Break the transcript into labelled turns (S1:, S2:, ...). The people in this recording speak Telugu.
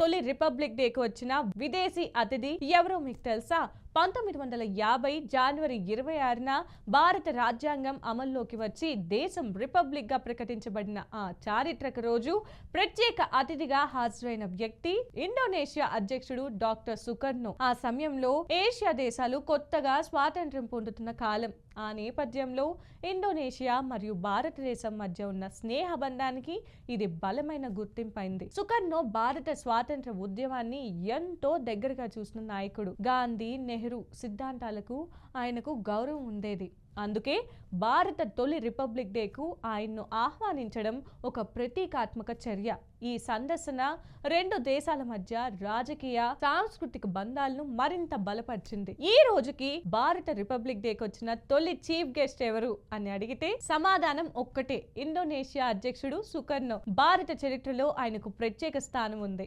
S1: తొలి రిపబ్లిక్ డేకు వచ్చిన విదేశీ అతిథి ఎవరో మీకు తెలుసా? పంతొమ్మిది వందల యాభై జనవరి ఇరవై ఆరున భారత రాజ్యాంగం అమల్లోకి వచ్చి దేశం రిపబ్లిక్గా ప్రకటించబడిన ఆ చారిత్రక రోజు ప్రత్యేక అతిథిగా హాజరైన వ్యక్తి ఇండోనేషియా అధ్యక్షుడు డాక్టర్ సుకర్నో ఆ సమయంలో ఏషియా దేశాలు కొత్తగా స్వాతంత్ర్యం పొందుతున్న కాలం. ఆ నేపథ్యంలో ఇండోనేషియా మరియు భారతదేశం మధ్య ఉన్న స్నేహ బంధానికి ఇది బలమైన గుర్తింపైంది. సుకర్నో భారత స్వాతంత్ర ఉద్యమాన్ని ఎంతో దగ్గరగా చూసిన నాయకుడు. గాంధీ నెహ్రూ సిద్ధాంతాలకు ఆయనకు గౌరవం ఉండేది. అందుకే భారత తొలి రిపబ్లిక్ డేకు ఆయన్ను ఆహ్వానించడం ఒక ప్రతీకాత్మక చర్య. ఈ సందర్శన రెండు దేశాల మధ్య రాజకీయ సాంస్కృతిక బంధాలను మరింత బలపరిచింది. ఈ రోజుకి భారత రిపబ్లిక్ డేకి వచ్చిన తొలి చీఫ్ గెస్ట్ ఎవరు అని అడిగితే సమాధానం ఒక్కటే. ఇండోనేషియా అధ్యక్షుడు సుకర్ణో. భారత చరిత్రలో ఆయనకు ప్రత్యేక స్థానం ఉంది.